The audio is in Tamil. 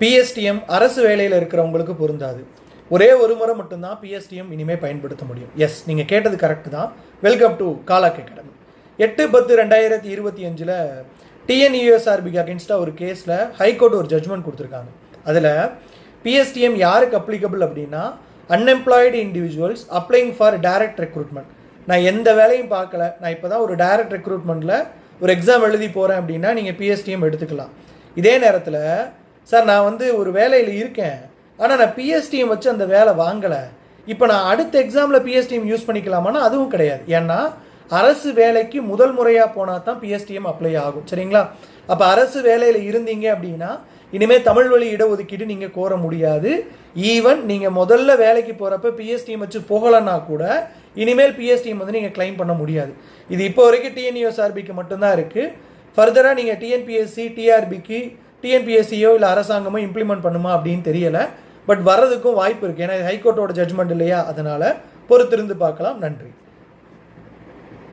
பிஎஸ்டிஎம் அரசு வேலையில் இருக்கிறவங்களுக்கு பொருந்தாது. ஒரே ஒரு முறை மட்டும்தான் பிஎஸ்டிஎம் இனிமேல் பயன்படுத்த முடியும். எஸ் நீங்கள் கேட்டது கரெக்டு தான். வெல்கம் டு காலாக் அகாடமி எட்டு பத்து ரெண்டாயிரத்தி இருபத்தி அஞ்சில் டிஎன்யூஎஸ்ஆர்பிக்கு அகேன்ஸ்டாக ஒரு கேஸில் ஹைகோர்ட் ஒரு ஜட்ஜ்மெண்ட் கொடுத்துருக்காங்க. அதில் பிஎஸ்டிஎம் யாருக்கு அப்ளிகபிள் அப்படின்னா unemployed individuals applying for direct recruitment நான் எந்த வேலையும் பார்க்கல. நான் இப்போ தான் ஒரு டைரக்ட் ரெக்ரூட்மெண்ட்டில் ஒரு எக்ஸாம் எழுதி போகிறேன் அப்படின்னா நீங்கள் பிஎஸ்டிஎம் எடுத்துக்கலாம். இதே நேரத்தில் சார் நான் வந்து ஒரு வேலையில் இருக்கேன். ஆனால் நான் பிஎஸ்டிஎம் வச்சு அந்த வேலை வாங்கலை. இப்போ நான் அடுத்த எக்ஸாமில் பிஎஸ்டிஎம் யூஸ் பண்ணிக்கலாமான்னா அதுவும் கிடையாது. ஏன்னா அரசு வேலைக்கு முதல் முறையாக போனால் தான் பிஎஸ்டிஎம் அப்ளை ஆகும். சரிங்களா? அப்போ அரசு வேலையில் இருந்தீங்க அப்படின்னா இனிமேல் தமிழ் வழி இடஒதுக்கீடு நீங்கள் கோர முடியாது. ஈவன் நீங்கள் முதல்ல வேலைக்கு போகிறப்ப பிஎஸ்டிஎம் வச்சு போகலைன்னா கூட இனிமேல் பிஎஸ்டிஎம் வந்து நீங்கள் க்ளைம் பண்ண முடியாது. இது இப்போ வரைக்கும் டிஎன்யூஎஸ்ஆர்பிக்கு மட்டும்தான் இருக்குது ஃபர்தராக நீங்கள் டிஎன்பிஎஸ்சி டிஆர்பிக்கு டிஎன்பிஎஸ்சியோ இல்லை அரசாங்கமோ இம்ப்ளிமெண்ட் பண்ணுமா அப்படின்னு தெரியலை. பட் வர்றதுக்கும் வாய்ப்பு இருக்குது ஏன்னா ஹைகோர்ட்டோட ஜட்ஜ்மெண்ட் இல்லையா? அதனால் பொறுத்திருந்து பார்க்கலாம். நன்றி.